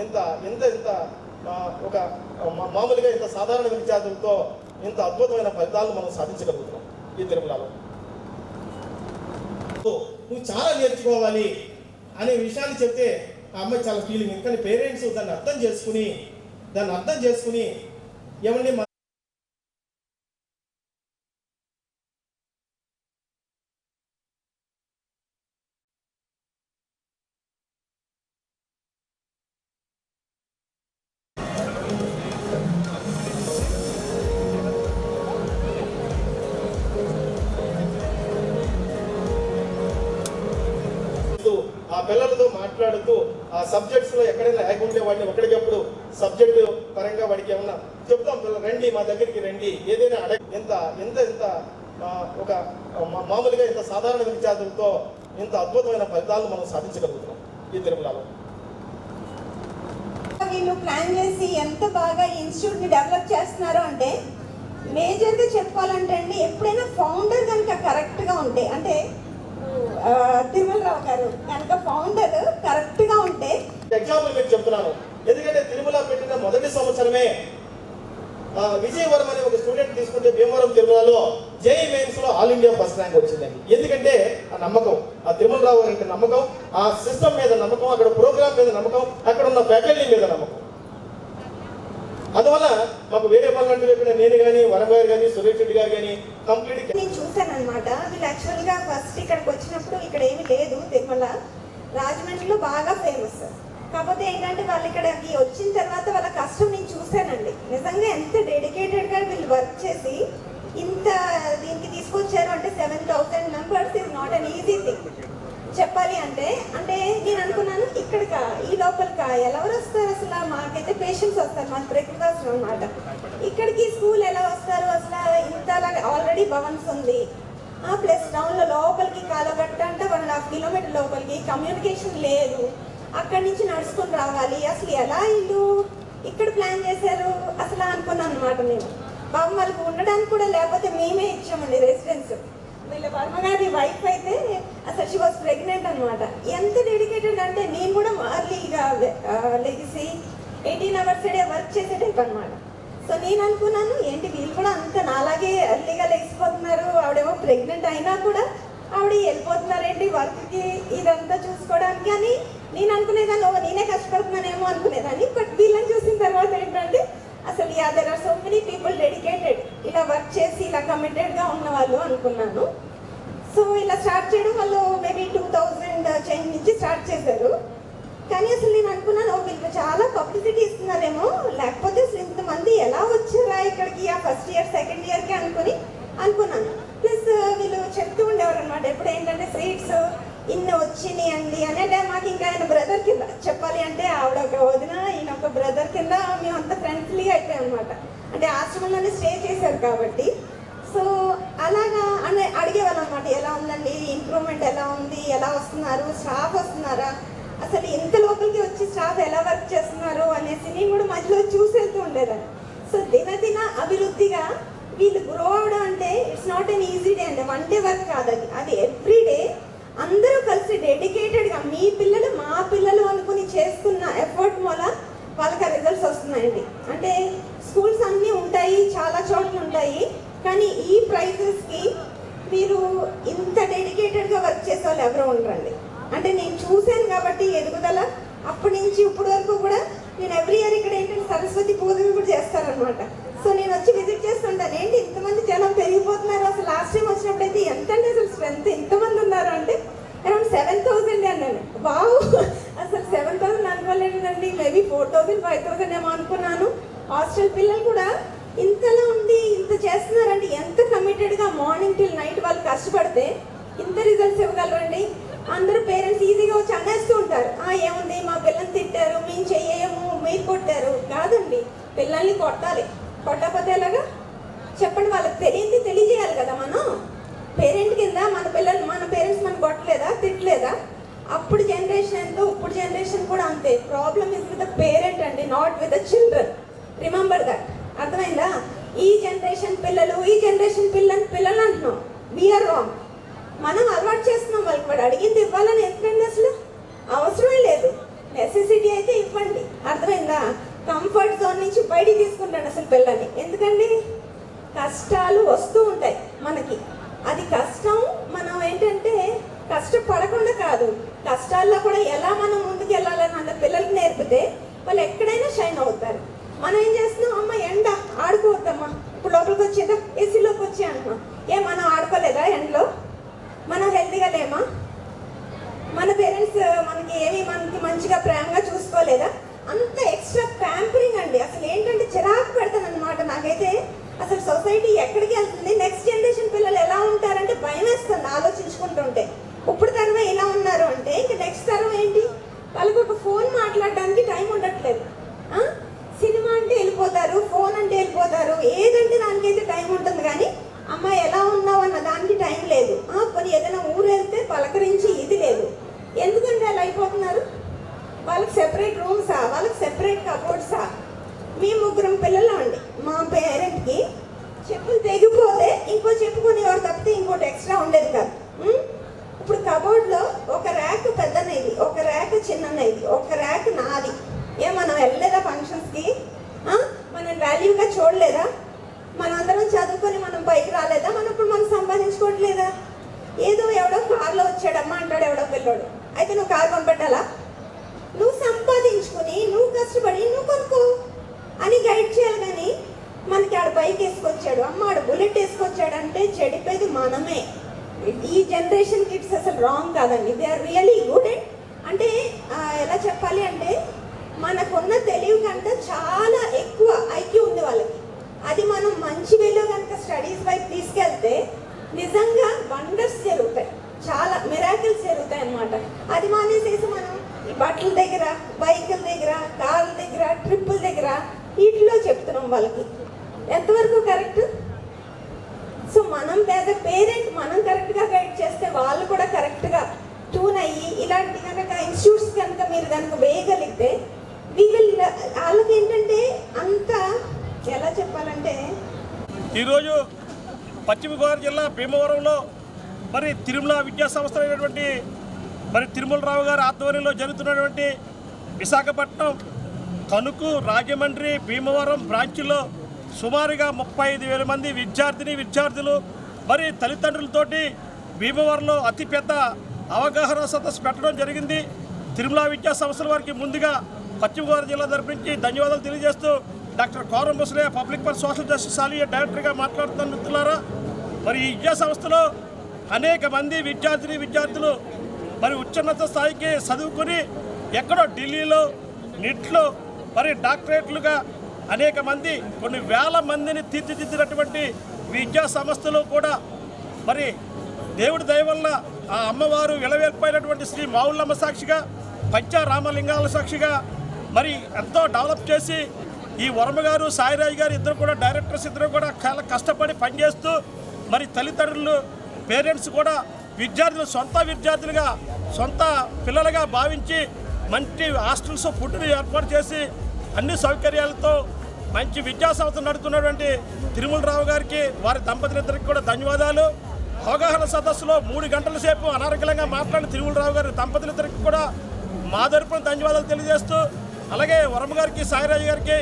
ఇంత ఇంత ఇంత ఒక మా- మామూలుగా ఇంత సాధారణ విద్యార్థులతో ఇంత అద్భుతమైన ఫలితాలను మనం సాధించగలుగుతున్నాం ఈ తిరుమలలో. నువ్వు చాలా నేర్చుకోవాలి అనే విషయాన్ని చెప్తే ఆ అమ్మాయి చాలా ఫీలింగ్ కానీ పేరెంట్స్ దాన్ని అర్థం చేసుకుని దాన్ని అర్థం చేసుకుని ఏమండి చెప్తాం పిల్లలు రండి మా దగ్గరికి రండి. ఏదైనా అడగ ఎంత ఎంత ఎంత ఒక మామూలుగా ఇంత సాధారణ విద్యార్థులతో ఇంత అద్భుతమైన ఫలితాలను మనం సాధించగలుగుతున్నాం ఈ తిరుమలలో. వీళ్ళు ప్లాన్ చేసి ఎంత బాగా ఇన్స్టిట్యూట్ని డెవలప్ చేస్తున్నారు అంటే మేజర్గా చెప్పాలంటే అండి ఎప్పుడైనా ఫౌండర్ కనుక కరెక్ట్గా ఉంటే అంటే తిరుమలరావు గారు కనుక ఫౌండర్ కరెక్ట్గా ఉంటే ఎగ్జాంపుల్ మీకు చెప్తున్నాను. ఎందుకంటే తిరుమల పెట్టిన మొదటి సంవత్సరమే విజయవరం అనే ఒక స్టూడెంట్ తీసుకుంటే భీమవరం తిరుమలలో జేఈ మెయిన్స్లో ఆల్ ఇండియా ఫస్ట్ ర్యాంక్ వచ్చిందండి. ఎందుకంటే ఆ నమ్మకం ఆ తిరుమల రావు గారి నమ్మకం ఆ సిస్టమ్ మీద నమ్మకం అక్కడ ప్రోగ్రామ్ మీద నమ్మకం అక్కడ ఉన్న ఫ్యాకల్టీ మీద నమ్మకం. అందువల్ల మాకు వేరే పనులు చెప్పిన నేను కానీ వరం గారు కానీ సురేష్ రెడ్డి గారు కానీ కంప్లీట్ నేను చూశాను అనమాట వీళ్ళు యాక్చువల్గా ఫస్ట్ ఇక్కడికి వచ్చినప్పుడు ఇక్కడ ఏమీ లేదు తిరుమల. రాజమండ్రిలో బాగా ఫేమస్ కాకపోతే ఏంటంటే వాళ్ళు ఇక్కడికి వచ్చిన తర్వాత వాళ్ళ కష్టం నేను ఎంత డెడికేటెడ్గా వీళ్ళు వర్క్ చేసి ఇంత దీనికి తీసుకొచ్చారు అంటే seven thousand members is not an easy thing చెప్పాలి అంటే అంటే నేను అనుకున్నాను ఇక్కడికా ఈ లోపలికా ఎవరు వస్తారు అసలు? మాకైతే పేషెంట్స్ వస్తారు మాకు ప్రకృతాశ్రం అనమాట ఇక్కడికి స్కూల్ ఎలా వస్తారు అసలు? ఇంత ఆల్రెడీ భవన్స్ ఉంది. ప్లస్ టౌన్లో లోపలికి కాలగట్ట అంటే వన్ అండ్ హాఫ్ కిలోమీటర్ లోపలికి కమ్యూనికేషన్ లేదు. అక్కడి నుంచి నడుచుకొని రావాలి. అసలు ఎలా ఇల్లు ఇక్కడ ప్లాన్ చేశారు అసలు అనుకున్నాను అనమాట నేను. బాబు వాళ్ళకి ఉండడానికి కూడా లేకపోతే మేమే ఇచ్చామండి రెసిడెన్స్ వీళ్ళ పర్మగారి వైఫ్ అయితే అసలు షీ వాజ్ ప్రెగ్నెంట్ అనమాట ఎంత డెడికేటెడ్ అంటే నేను కూడా అర్లీగా లెగిసి ఎయిటీన్ అవర్స్ డే వర్క్ చేసే టైప్ అనమాట సో నేను అనుకున్నాను ఏంటి వీళ్ళు కూడా అంత నాలాగే అర్లీగా లెగిసిపోతున్నారు ఆవిడేమో ప్రెగ్నెంట్ అయినా కూడా ఆవిడ వెళ్ళిపోతున్నారేంటి వర్క్కి ఇదంతా చూసుకోవడానికి అని నేను అనుకునేదాన్ని. ఓ నేనే కష్టపడుతున్నానేమో అనుకునేదాన్ని. బట్ వీళ్ళని చూసిన తర్వాత ఏంటంటే అసలు yeah there are so many people dedicated ఇలా వర్క్ చేసి ఇలా కమిటెడ్గా ఉన్న వాళ్ళు అనుకున్నాను. సో ఇలా స్టార్ట్ చేయడం వాళ్ళు మేబీ టూ థౌజండ్ చేంజ్ నుంచి స్టార్ట్ చేశారు. కానీ అసలు నేను అనుకున్నాను వీళ్ళు చాలా పబ్లిసిటీ ఇస్తున్నారేమో. లేకపోతే అసలు ఇంతమంది ఎలా వచ్చారా ఇక్కడికి? ఆ ఫస్ట్ ఇయర్ సెకండ్ ఇయర్కి అనుకుని అనుకున్నాను. ప్లస్ uh, వీళ్ళు చెప్తూ ఉండేవారు అనమాట ఎప్పుడు ఏంటంటే స్వీట్స్ ఇన్ని వచ్చినాయి అండి అని. అంటే మాకు ఇంకా ఆయన బ్రదర్ కింద చెప్పాలి అంటే ఆవిడ ఒక వదిన ఈయన ఒక బ్రదర్ కింద మేము అంత ఫ్రెండ్లీ అయిపోయాం అనమాట అంటే ఆశ్రమంలోనే స్టే చేశారు కాబట్టి. సో అలాగా అని అడిగేవాళ్ళం అనమాట ఎలా ఉందండి? ఇంప్రూవ్మెంట్ ఎలా ఉంది? ఎలా వస్తున్నారు? స్టాఫ్ వస్తున్నారా? అసలు ఎంత లోపలికి వచ్చి స్టాఫ్ ఎలా వర్క్ చేస్తున్నారు? అనేసి నేను కూడా మధ్యలో చూసేస్తూ ఉండేదాన్ని. సో దినదిన అభివృద్ధిగా వీళ్ళు గ్రో అవడం అంటే it's not an easy day అండి. వన్ డే వర్క్ కాదు అది. అది ఎవ్రీ డే అందరూ కలిసి డెడికేటెడ్గా మీ పిల్లలు మా పిల్లలు అనుకుని చేస్తున్న ఎఫర్ట్ మూల వస్తున్నాయండి అంటే స్కూల్స్ అన్నీ ఉంటాయి చాలా చోట్ల ఉంటాయి కానీ ఈ ప్రైజెస్కి మీరు ఇంత డెడికేటెడ్గా వర్క్ చేసే వాళ్ళు ఎవరు ఉండరండి. అంటే నేను చూశాను కాబట్టి ఎదుగుదల అప్పటి నుంచి ఇప్పటి వరకు కూడా నేను ఎవ్రీ ఇయర్ ఇక్కడ ఏంటంటే సరస్వతి పూజలు కూడా చేస్తారనమాట సో నేను వచ్చి విజిట్ చేస్తుంటాను. ఏంటి ఇంతమంది జనం పెరిగిపోతున్నారు? అసలు లాస్ట్ టైం వచ్చినప్పుడు అయితే ఎంత అండి అసలు స్ట్రెంత్ ఎంతమంది ఉన్నారు అంటే అరౌండ్ సెవెన్ థౌసండ్ అన్నాను. వావ్! అసలు seven thousand అనుకోలేనండి maybe four thousand five thousand ఏమో అనుకున్నాను. హాస్టల్ పిల్లలు కూడా ఇంతలా ఉండి ఇంత చేస్తున్నారండి. ఎంత కమిటెడ్గా మార్నింగ్ టిల్ నైట్ వాళ్ళు కష్టపడితే ఇంత రిజల్ట్స్ ఇవ్వగలరండి. అందరూ పేరెంట్స్ ఈజీగా వచ్చి అనేస్తూ ఉంటారు. ఆ ఏముంది? మా పిల్లల్ని తిట్టారు. మేము చెయ్యము. మీరు కొట్టారు. కాదండి. పిల్లల్ని కొట్టాలి. కొట్టకపోతే ఎలాగా? చెప్పండి వాళ్ళకి తెలియంది తెలియజేయాలి కదా మనం. పేరెంట్ కింద మన పిల్లలు మన పేరెంట్స్ మనం కొట్టలేదా? తిట్టలేదా? అప్పుడు జనరేషన్ ఎంతో ఇప్పుడు జనరేషన్ కూడా అంతే. Problem is with the parent అండి not with the children remember that అర్థమైందా? ఈ జనరేషన్ పిల్లలు ఈ జనరేషన్ పిల్లలు పిల్లలు అంటున్నాం. వీఆర్ రాంగ్ మనం అలవాటు చేస్తున్నాం వాళ్ళకి. వాడు అడిగింది ఇవ్వాలని ఎందుకండి అసలు? అవసరం లేదు. నెసెసిటీ అయితే ఇవ్వండి. అర్థమైందా? కంఫర్ట్ జోన్ నుంచి బయటికి తీసుకుంటాడు అసలు పిల్లల్ని ఎందుకండి? కష్టాలు వస్తూ ఉంటాయి మనకి. అది కష్టం మనం ఏంటంటే కష్టపడకుండా కాదు. కష్టాల్లో కూడా ఎలా మనం ముందుకు వెళ్ళాలని పిల్లలకి నేర్పితే వాళ్ళు ఎక్కడైనా షైన్ అవుతారు మనం ఏం చేస్తున్నాం అమ్మ ఎండ ఆడుకోవద్దమ్మా ఇప్పుడు లోపలికి వచ్చేదా ఏసీలోకి వచ్చే అంటున్నాం ఏ మనం ఆడుకోలేదా ఎండలో మనం హెల్తీగా లేమా మన పేరెంట్స్ మనకి ఏమి మనకి మంచిగా ప్రేమగా చూసుకోలేదా అంత ఎక్స్ట్రా ప్యాంపరింగ్ అండి అసలు ఏంటంటే చిరాకు పెడతాను అనమాట నాకైతే అసలు సొసైటీ ఎక్కడికి వెళ్తుంది నెక్స్ట్ జనరేషన్ పిల్లలు ఎలా ఉంటారంటే భయం వేస్తుంది ఆలోచించుకుంటుంటే ఇప్పుడు తరమే ఇలా ఉన్నారు అంటే ఇంక నెక్స్ట్ తరం ఏంటి వాళ్ళకి ఒక ఫోన్ మాట్లాడడానికి టైం ఉండట్లేదు. సినిమా అంటే వెళ్ళిపోతారు ఫోన్ అంటే వెళ్ళిపోతారు ఏదంటే దానికైతే టైం ఉంటుంది కానీ అమ్మ ఎలా ఉన్నావు అన్న దానికి టైం లేదు. కొన్ని పోనీ ఏదైనా ఊరు వెళ్తే పలకరించి ఇది లేదు. ఎందుకంటే అలా అయిపోతున్నారు? వాళ్ళకి సెపరేట్ రూమ్సా వాళ్ళకి సెపరేట్ కబోర్డ్సా మీ ముగ్గురం పిల్లలు అండి. మా పేరెంట్కి చెప్పులు తెగిపోతే ఇంకో చెప్పుకొని ఎవరు తప్పితే ఇంకోటి ఎక్స్ట్రా ఉండేది కాదు. ఇప్పుడు కబోర్డ్లో ఒక ర్యాక్ పెద్ద నైది ఒక ర్యాక్ చిన్న నైది ఒక ర్యాక్ నాది. ఏ మనం వెళ్ళలేదా ఫంక్షన్స్కి? మనం వాల్యూగా చూడలేదా? మనందరం చదువుకొని మనం పైకి రాలేదా? మనం ఇప్పుడు మనం సంపాదించుకోవట్లేదా? ఏదో ఎవడో కార్లో వచ్చాడమ్మా అంటాడు ఎవడో పిల్లోడు అయితే నువ్వు కారు కొనిపెట్టాలా నువ్వు సంపాదించుకొని నువ్వు కష్టపడి నువ్వు కొనుక్కో అని గైడ్ చేయాలి కానీ మనకి ఆడ బైక్ వేసుకొచ్చాడు అమ్మ ఆడ బుల్లెట్ వేసుకొచ్చాడు అంటే చెడిపోయేది మనమే ఈ జనరేషన్ కిడ్స్ అసలు రాంగ్ కాదండి దే ఆర్ రియలీ గుడ్ అంటే ఆ, ఎలా చెప్పాలి అంటే మనకున్న తెలివి కంటే చాలా ఎక్కువ ఐక్యూ ఉంది వాళ్ళకి. అది మనం మంచి వేలో కనుక స్టడీస్ వైపు తీసుకెళ్తే నిజంగా వండర్స్ జరుగుతాయి. చాలా మిరాకిల్స్ జరుగుతాయి అన్నమాట. అది మానేసేసి మనం ఈ బట్టల దగ్గర బైకుల దగ్గర కార్ల దగ్గర ట్రిప్పుల దగ్గర వీటిలో చెప్తున్నాం వాళ్ళకి. ఎంతవరకు కరెక్ట్? సో మనం యాజ్ పేరెంట్ మనం కరెక్ట్గా గైడ్ చేస్తే వాళ్ళు కూడా కరెక్ట్గా ట్యూన్ అయ్యి ఇలాంటి కనుక ఇన్స్టిట్యూట్స్ కనుక మీరు కనుక వేయగలిగితే వీ విల్ వాళ్ళకి ఏంటంటే అంత ఎలా చెప్పాలంటే ఈరోజు పశ్చిమ గోదావరి జిల్లా భీమవరంలో మరి తిరుమల విద్యా సంస్థ అయినటువంటి మరి తిరుమలరావు గారి ఆధ్వర్యంలో జరుగుతున్నటువంటి విశాఖపట్నం తణుకు రాజమండ్రి భీమవరం బ్రాంచ్లో సుమారుగా ముప్పై ఐదు వేల మంది విద్యార్థిని విద్యార్థులు మరి తల్లిదండ్రులతోటి భీమవరంలో అతిపెద్ద అవగాహన సదస్సు పెట్టడం జరిగింది. తిరుమల విద్యా సంస్థల వారికి ముందుగా పశ్చిమ గోదావరి జిల్లా తరపు నుంచి ధన్యవాదాలు తెలియజేస్తూ డాక్టర్ కోరం ముసలే పబ్లిక్ ఫర్ సోషల్ జస్టిస్ ఆలియా డైరెక్టర్గా మాట్లాడుతున్న మిత్రులారా మరి ఈ విద్యా సంస్థలో అనేక మంది విద్యార్థిని విద్యార్థులు మరి ఉచ్చున్నత స్థాయికి చదువుకుని ఎక్కడో ఢిల్లీలో నిట్లో మరి డాక్టరేట్లుగా అనేక మంది కొన్ని వేల మందిని తీర్చిదిద్దినటువంటి విద్యా సంస్థలు కూడా మరి దేవుడి దయవల్ల ఆ అమ్మవారు విలవేల్పోయినటువంటి శ్రీ మావుళ్ళమ్మ సాక్షిగా పంచారామలింగాల సాక్షిగా మరి ఎంతో డెవలప్ చేసి ఈ వరమ గారు సాయిరాయి గారు ఇద్దరు కూడా డైరెక్టర్స్ ఇద్దరు కూడా చాలా కష్టపడి పనిచేస్తూ మరి తల్లిదండ్రులు పేరెంట్స్ కూడా విద్యార్థులు సొంత విద్యార్థులుగా సొంత పిల్లలుగా భావించి మంచి హాస్టల్స్ ఫుడ్ని ఏర్పాటు చేసి అన్ని సౌకర్యాలతో మంచి విద్యా సంస్థ నడుపుతున్నటువంటి తిరుమలరావు గారికి వారి దంపతులిద్దరికి కూడా ధన్యవాదాలు. అవగాహన సదస్సులో మూడు గంటల సేపు అనారోగ్యంగా మాట్లాడిన తిరుమలరావు గారి దంపతులిద్దరికి కూడా మా తరపున ధన్యవాదాలు తెలియజేస్తూ అలాగే వరమ గారికి సాయిరాజు గారికి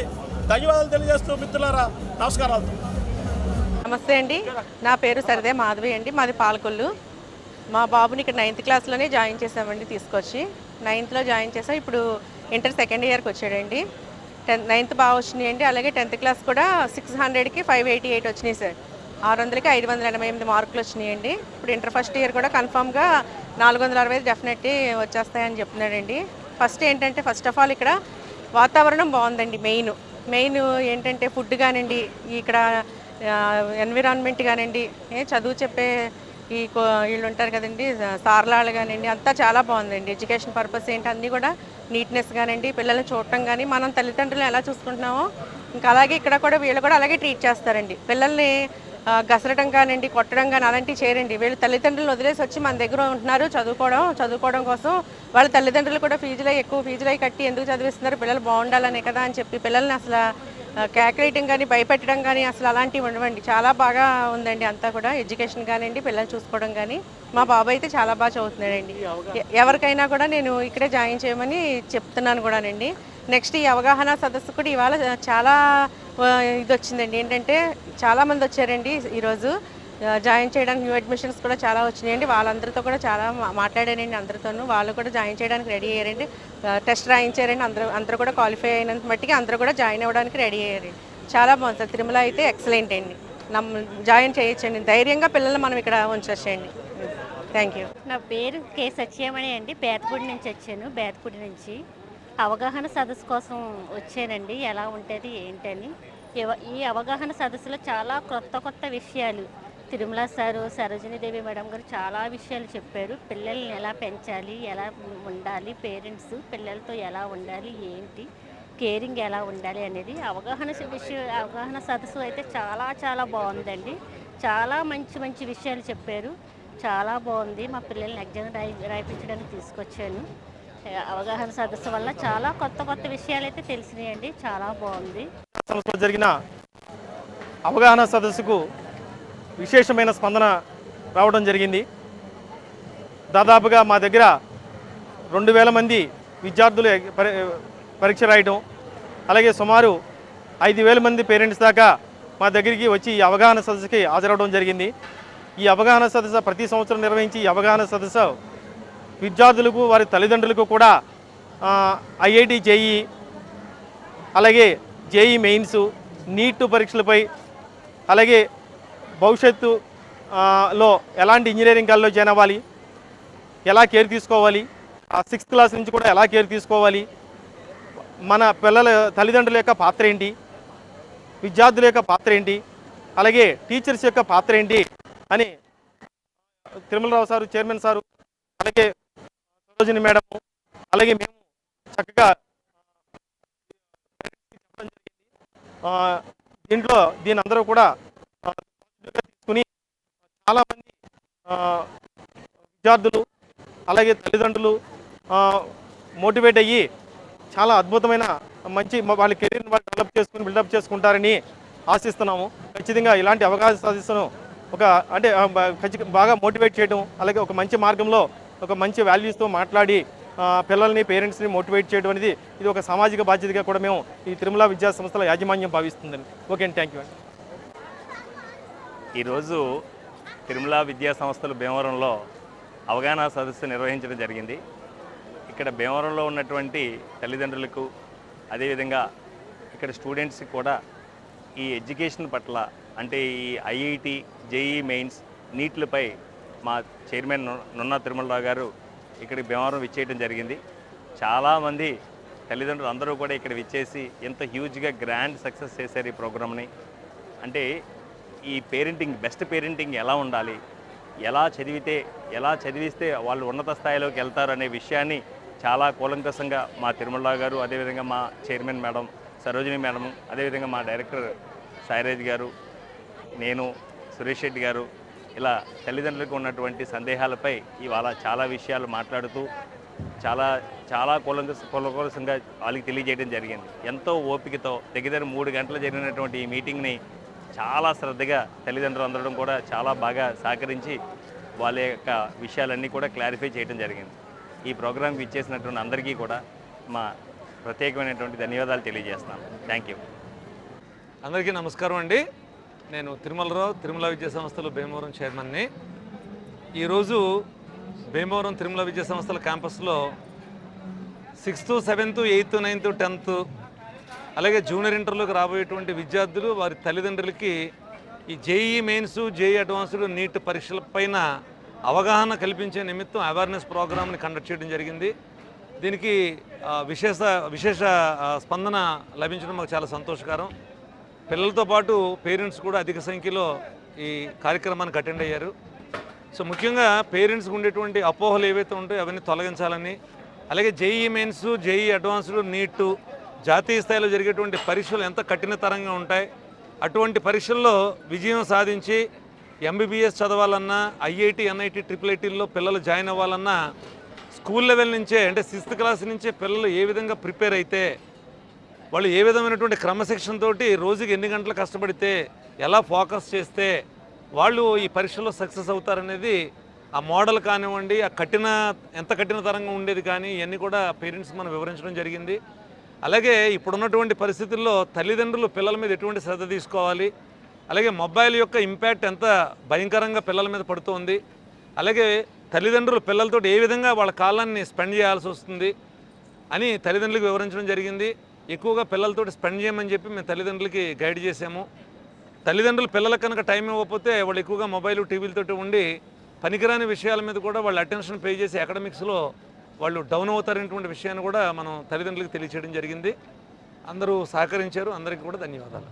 ధన్యవాదాలు తెలియజేస్తూ మిత్రులారా నమస్కారాలు. నమస్తే అండి. నా పేరు సరిదే మాధవి అండి. మాది పాలకొల్లు. మా బాబుని ఇక్కడ నైన్త్ క్లాస్లోనే జాయిన్ చేసామండి తీసుకొచ్చి. నైన్త్లో జాయిన్ చేసాం ఇప్పుడు ఇంటర్ సెకండ్ ఇయర్కి వచ్చాడండి. టెన్త్ నైన్త్ బాగా వచ్చినాయండి అలాగే టెన్త్ క్లాస్ కూడా సిక్స్ హండ్రెడ్కి ఫైవ్ ఎయిటీ ఎయిట్ వచ్చినాయి సార్. ఆరు వందలకి ఐదు వందల ఎనభై ఎనిమిది మార్కులు వచ్చినాయండి. ఇప్పుడు ఇంటర్ ఫస్ట్ ఇయర్ కూడా కన్ఫామ్గా నాలుగు వందల అరవై డెఫినెట్లీ వచ్చేస్తాయని చెప్తున్నాడండి. ఫస్ట్ ఏంటంటే ఫస్ట్ ఆఫ్ ఆల్ ఇక్కడ వాతావరణం బాగుందండి మెయిన్. మెయిన్ ఏంటంటే ఫుడ్ కానివ్వండి ఇక్కడ ఎన్విరాన్మెంట్ కానివ్వండి ఏ చదువు చెప్పే ఈ కో- వీళ్ళు ఉంటారు కదండి సార్లాలు కానివ్వండి అంతా చాలా బాగుందండి. ఎడ్యుకేషన్ పర్పస్ ఏంటి అన్నీ కూడా నీట్నెస్ కానివ్వండి పిల్లల్ని చూడటం కానీ మనం తల్లిదండ్రులు ఎలా చూసుకుంటున్నామో ఇంకా అలాగే ఇక్కడ కూడా వీళ్ళు కూడా అలాగే ట్రీట్ చేస్తారండి. పిల్లల్ని గసరటం కానివ్వండి కొట్టడం కానీ అలాంటివి చేయరండి. వీళ్ళు తల్లిదండ్రులు వదిలేసి వచ్చి మన దగ్గర ఉంటున్నారు చదువుకోవడం చదువుకోవడం కోసం. వాళ్ళ తల్లిదండ్రులు కూడా ఫీజులు ఎక్కువ ఫీజులు కట్టి ఎందుకు చదివిస్తున్నారు? పిల్లలు బాగుండాలనే కదా అని చెప్పి పిల్లల్ని అసలు కేక్ రేటింగ్ కానీ భయపెట్టడం కానీ అసలు అలాంటివి ఉండవండి. చాలా బాగా ఉందండి అంతా కూడా. ఎడ్యుకేషన్ కానివ్వండి పిల్లలు చూసుకోవడం కానీ మా బాబు అయితే చాలా బాగా చదువుతున్నాడండి. ఎవరికైనా కూడా నేను ఇక్కడే జాయిన్ చేయమని చెప్తున్నాను కూడానండి. నెక్స్ట్ ఈ అవగాహన సదస్సు కూడా ఇవాళ చాలా ఇది వచ్చిందండి. ఏంటంటే చాలామంది వచ్చారండి ఈరోజు. జాయిన్ చేయడానికి న్యూ అడ్మిషన్స్ కూడా చాలా వచ్చినాయండి. వాళ్ళందరితో కూడా చాలా మాట్లాడానండి అందరితోనూ. వాళ్ళు కూడా జాయిన్ చేయడానికి రెడీ అయ్యారండి. టెస్ట్ రాయించారండి. అందరూ అందరూ కూడా క్వాలిఫై అయినంత మట్టికి అందరూ కూడా జాయిన్ అవ్వడానికి రెడీ అయ్యారండి చాలా బాగుంది. తిరుమల అయితే ఎక్సలెంట్ అండి. నమ్మ జాయిన్ చేయొచ్చండి. ధైర్యంగా పిల్లల్ని మనం ఇక్కడ ఉంచొచ్చండి. Thank you. నా పేరు కే సత్యమణి అండి. బేతపూడి నుంచి వచ్చాను. బేతపూడి నుంచి. అవగాహన సదస్సు కోసం వచ్చానండి. ఎలా ఉంటుంది ఏంటని. ఈ అవగాహన సదస్సులో చాలా కొత్త కొత్త విషయాలు. తిరుమల సారు సరోజినీదేవి మేడం గారు చాలా విషయాలు చెప్పారు. పిల్లల్ని ఎలా పెంచాలి ఎలా ఉండాలి పేరెంట్స్ పిల్లలతో ఎలా ఉండాలి ఏంటి కేరింగ్ ఎలా ఉండాలి అనేది. అవగాహన విషయ అవగాహన సదస్సు అయితే చాలా చాలా బాగుందండి. చాలా మంచి మంచి విషయాలు చెప్పారు. చాలా బాగుంది. మా పిల్లల్ని ఎగ్జామ్ రాయి రాయించడానికి తీసుకొచ్చాను. అవగాహన సదస్సు వల్ల చాలా కొత్త కొత్త విషయాలు అయితే తెలిసినాయండి. చాలా బాగుంది. సంస్థలో జరిగిన అవగాహన సదస్సుకు విశేషమైన స్పందన రావడం జరిగింది. దాదాపుగా మా దగ్గర రెండు వేల మంది విద్యార్థులు పరీక్ష రాయడం అలాగే సుమారు ఐదు వేల మంది పేరెంట్స్ దాకా మా దగ్గరికి వచ్చి ఈ అవగాహన సదస్సుకి హాజరవడం జరిగింది. ఈ అవగాహన సదస్సు ప్రతి సంవత్సరం నిర్వహించి ఈ అవగాహన సదస్సు విద్యార్థులకు వారి తల్లిదండ్రులకు కూడా ఐఐటి జేఈ అలాగే జేఈ మెయిన్స్ నీట్ పరీక్షలపై అలాగే భవిష్యత్తు లో ఎలాంటి ఇంజనీరింగ్ కాల్లో జాయిన్ అవ్వాలి ఎలా కేర్ తీసుకోవాలి సిక్స్త్ క్లాస్ నుంచి కూడా ఎలా కేర్ తీసుకోవాలి మన పిల్లల తల్లిదండ్రుల యొక్క పాత్ర ఏంటి విద్యార్థుల యొక్క పాత్ర ఏంటి అలాగే టీచర్స్ యొక్క పాత్ర ఏంటి అని తిరుమలరావు సారు చైర్మన్ సారు అలాగే సరోజిని మేడం అలాగే మేము చక్కగా చెప్పడం జరిగింది. దీంట్లో దీని అందరూ కూడా తీసుకుని చాలామంది విద్యార్థులు అలాగే తల్లిదండ్రులు మోటివేట్ అయ్యి చాలా అద్భుతమైన మంచి వాళ్ళ కెరీర్ని వాళ్ళు డెవలప్ చేసుకుని బిల్డప్ చేసుకుంటారని ఆశిస్తున్నాము ఖచ్చితంగా ఇలాంటి అవకాశ సాధిస్తాను ఒక అంటే ఖచ్చితంగా బాగా మోటివేట్ చేయడం అలాగే ఒక మంచి మార్గంలో ఒక మంచి వాల్యూస్తో మాట్లాడి పిల్లల్ని పేరెంట్స్ని మోటివేట్ చేయడం అనేది ఇది ఒక సామాజిక బాధ్యతగా కూడా మేము ఈ తిరుమల విద్యా సంస్థల యాజమాన్యం భావిస్తుందని ఓకే అండి థ్యాంక్ యూ అండి. ఈరోజు తిరుమల విద్యా సంస్థలు భీమవరంలో అవగాహన సదస్సు నిర్వహించడం జరిగింది. ఇక్కడ భీమవరంలో ఉన్నటువంటి తల్లిదండ్రులకు అదేవిధంగా ఇక్కడ స్టూడెంట్స్కి కూడా ఈ ఎడ్యుకేషన్ పట్ల అంటే ఈ ఐఐటి జేఈ మెయిన్స్ నీట్లపై మా చైర్మన్ నున్న తిరుమలరావు గారు ఇక్కడ భీమవరం విచ్చేయడం జరిగింది. చాలామంది తల్లిదండ్రులు అందరూ కూడా ఇక్కడ విచ్చేసి ఎంత హ్యూజ్గా గ్రాండ్ సక్సెస్ చేశారు ఈ ప్రోగ్రామ్ని. అంటే ఈ పేరెంటింగ్ బెస్ట్ పేరెంటింగ్ ఎలా ఉండాలి? ఎలా చదివితే ఎలా చదివిస్తే వాళ్ళు ఉన్నత స్థాయిలోకి వెళ్తారు అనే విషయాన్ని చాలా కూలంకషంగా మా తిరుమలరావు గారు అదేవిధంగా మా చైర్మన్ మేడం సరోజిని మేడం అదేవిధంగా మా డైరెక్టర్ సాయిరాజ్ గారు నేను సురేష్ రెడ్డి గారు ఇలా తల్లిదండ్రులకు ఉన్నటువంటి సందేహాలపై ఇవాళ చాలా విషయాలు మాట్లాడుతూ చాలా చాలా కూలంకష కూలంకషంగా వాళ్ళకి తెలియజేయడం జరిగింది. ఎంతో ఓపికతో దగ్గర మూడు గంటలు జరిగినటువంటి ఈ మీటింగ్ని చాలా శ్రద్ధగా తల్లిదండ్రులు అందడం కూడా చాలా బాగా సహకరించి వాళ్ళ యొక్క విషయాలన్నీ కూడా క్లారిఫై చేయడం జరిగింది. ఈ ప్రోగ్రాంకి ఇచ్చేసినటువంటి అందరికీ కూడా మా ప్రత్యేకమైనటువంటి ధన్యవాదాలు తెలియజేస్తాను థ్యాంక్ యూ. అందరికీ నమస్కారం అండి. నేను తిరుమలరావు తిరుమల విద్యా సంస్థలు భీమవరం చైర్మన్ని. ఈరోజు భీమవరం తిరుమల విద్యా సంస్థల క్యాంపస్లో sixth seventh eighth ninth tenth అలాగే జూనియర్ ఇంటర్లోకి రాబోయేటువంటి విద్యార్థులు వారి తల్లిదండ్రులకి ఈ JEE mains JEE advanced NEET పరీక్షల పైన అవగాహన కల్పించే నిమిత్తం అవేర్నెస్ ప్రోగ్రామ్ని కండక్ట్ చేయడం జరిగింది. దీనికి విశేష విశేష స్పందన లభించడం మాకు చాలా సంతోషకరం. పిల్లలతో పాటు పేరెంట్స్ కూడా అధిక సంఖ్యలో ఈ కార్యక్రమానికి అటెండ్ అయ్యారు. సో ముఖ్యంగా పేరెంట్స్కి ఉండేటువంటి అపోహలు ఏవైతే ఉంటాయో అవన్నీ తొలగించాలని అలాగే JEE mains JEE advanced NEET జాతీయ స్థాయిలో జరిగేటువంటి పరీక్షలు ఎంత కఠినతరంగా ఉంటాయి అటువంటి పరీక్షల్లో విజయం సాధించి ఎంబీబీఎస్ చదవాలన్నా ఐఐటి ఎన్ఐటి ట్రిపుల్ ఐటీల్లో పిల్లలు జాయిన్ అవ్వాలన్నా స్కూల్ లెవెల్ నుంచే అంటే సిక్స్త్ క్లాస్ నుంచే పిల్లలు ఏ విధంగా ప్రిపేర్ అయితే వాళ్ళు ఏ విధమైనటువంటి క్రమశిక్షణ తోటి రోజుకి ఎన్ని గంటలు కష్టపడితే ఎలా ఫోకస్ చేస్తే వాళ్ళు ఈ పరీక్షలో సక్సెస్ అవుతారనేది ఆ మోడల్ కానివ్వండి ఆ కఠిన ఎంత కఠినతరంగా ఉండేది కానీ ఇవన్నీ కూడా పేరెంట్స్ మనం వివరించడం జరిగింది. అలాగే ఇప్పుడున్నటువంటి పరిస్థితుల్లో తల్లిదండ్రులు పిల్లల మీద ఎటువంటి శ్రద్ధ తీసుకోవాలి అలాగే మొబైల్ యొక్క ఇంపాక్ట్ ఎంత భయంకరంగా పిల్లల మీద పడుతోంది అలాగే తల్లిదండ్రులు పిల్లలతో ఏ విధంగా వాళ్ళ కాలాన్ని స్పెండ్ చేయాల్సి వస్తుంది అని తల్లిదండ్రులకు వివరించడం జరిగింది. ఎక్కువగా పిల్లలతో స్పెండ్ చేయమని చెప్పి మేము తల్లిదండ్రులకి గైడ్ చేసాము తల్లిదండ్రులు పిల్లలకు కనుక టైం ఇవ్వకపోతే వాళ్ళు ఎక్కువగా మొబైల్ టీవీలతో ఉండి పనికిరాని విషయాల మీద కూడా వాళ్ళు అటెన్షన్ పే చేసి అకాడమిక్స్లో వాళ్ళు డౌన్ అవుతారనేటువంటి విషయాన్ని కూడా మనం తల్లిదండ్రులకు తెలియచేయడం జరిగింది. అందరూ సహకరించారు. అందరికీ కూడా ధన్యవాదాలు.